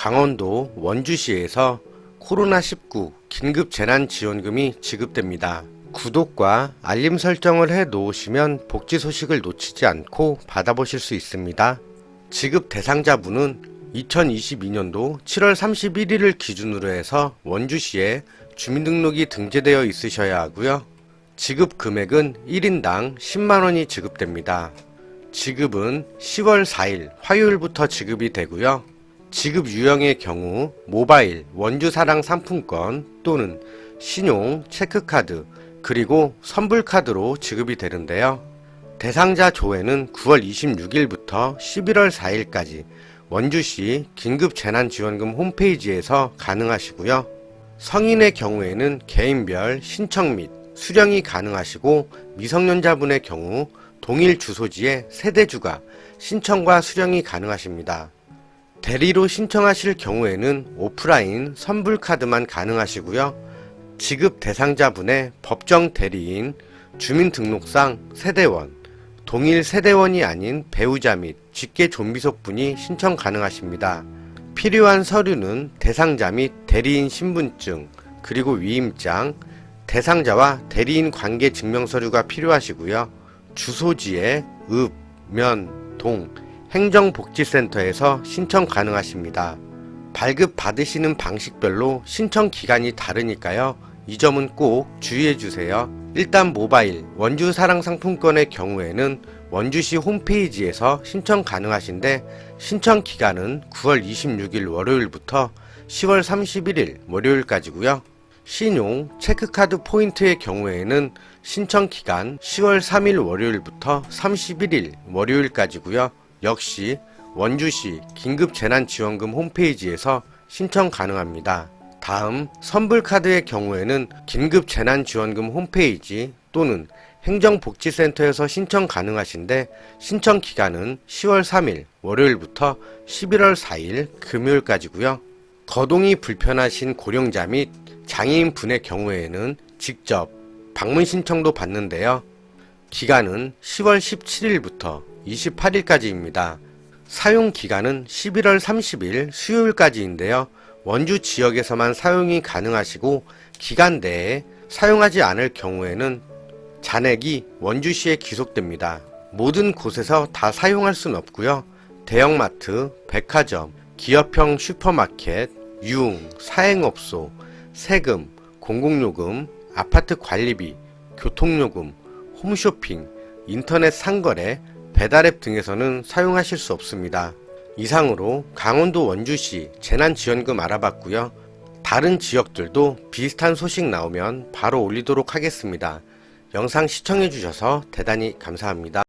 강원도 원주시에서 코로나19 긴급 재난지원금이 지급됩니다. 구독과 알림 설정을 해 놓으시면 복지 소식을 놓치지 않고 받아보실 수 있습니다. 지급 대상자분은 2022년도 7월 31일을 기준으로 해서 원주시에 주민등록이 등재되어 있으셔야 하고요. 지급 금액은 1인당 10만원이 지급됩니다. 지급은 10월 4일 화요일부터 지급이 되고요. 지급 유형의 경우 모바일 원주사랑 상품권 또는 신용, 체크카드, 그리고 선불카드로 지급이 되는데요. 대상자 조회는 9월 26일부터 11월 4일까지 원주시 긴급재난지원금 홈페이지에서 가능하시고요. 성인의 경우에는 개인별 신청 및 수령이 가능하시고 미성년자분의 경우 동일 주소지의 세대주가 신청과 수령이 가능하십니다. 대리로 신청하실 경우에는 오프라인 선불 카드만 가능하시고요. 지급 대상자분의 법정 대리인, 주민등록상 세대원, 동일 세대원이 아닌 배우자 및 직계 좀비속분이 신청 가능하십니다. 필요한 서류는 대상자 및 대리인 신분증, 그리고 위임장, 대상자와 대리인 관계 증명서류가 필요하시고요. 주소지에 읍, 면, 동, 행정복지센터에서 신청 가능하십니다. 발급 받으시는 방식별로 신청 기간이 다르니까요. 이 점은 꼭 주의해 주세요. 일단 모바일 원주 사랑 상품권의 경우에는 원주시 홈페이지에서 신청 가능하신데 신청 기간은 9월 26일 월요일부터 10월 31일 월요일까지고요. 신용 체크카드 포인트의 경우에는 신청 기간 10월 3일 월요일부터 31일 월요일까지고요. 역시 원주시 긴급재난지원금 홈페이지에서 신청 가능합니다. 다음 선불카드의 경우에는 긴급재난지원금 홈페이지 또는 행정복지센터에서 신청 가능하신데 신청 기간은 10월 3일 월요일부터 11월 4일 금요일까지고요. 거동이 불편하신 고령자 및 장애인 분의 경우에는 직접 방문 신청도 받는데요. 기간은 10월 17일부터 28일까지입니다. 사용 기간은 11월 30일 수요일까지인데요. 원주 지역에서만 사용이 가능하시고 기간 내에 사용하지 않을 경우에는 잔액이 원주시에 기속됩니다. 모든 곳에서 다 사용할 순 없고요. 대형마트, 백화점, 기업형 슈퍼마켓, 유흥, 사행업소, 세금, 공공요금, 아파트 관리비, 교통요금, 홈쇼핑, 인터넷 상거래, 배달앱 등에서는 사용하실 수 없습니다. 이상으로 강원도 원주시 재난지원금 알아봤고요. 다른 지역들도 비슷한 소식 나오면 바로 올리도록 하겠습니다. 영상 시청해주셔서 대단히 감사합니다.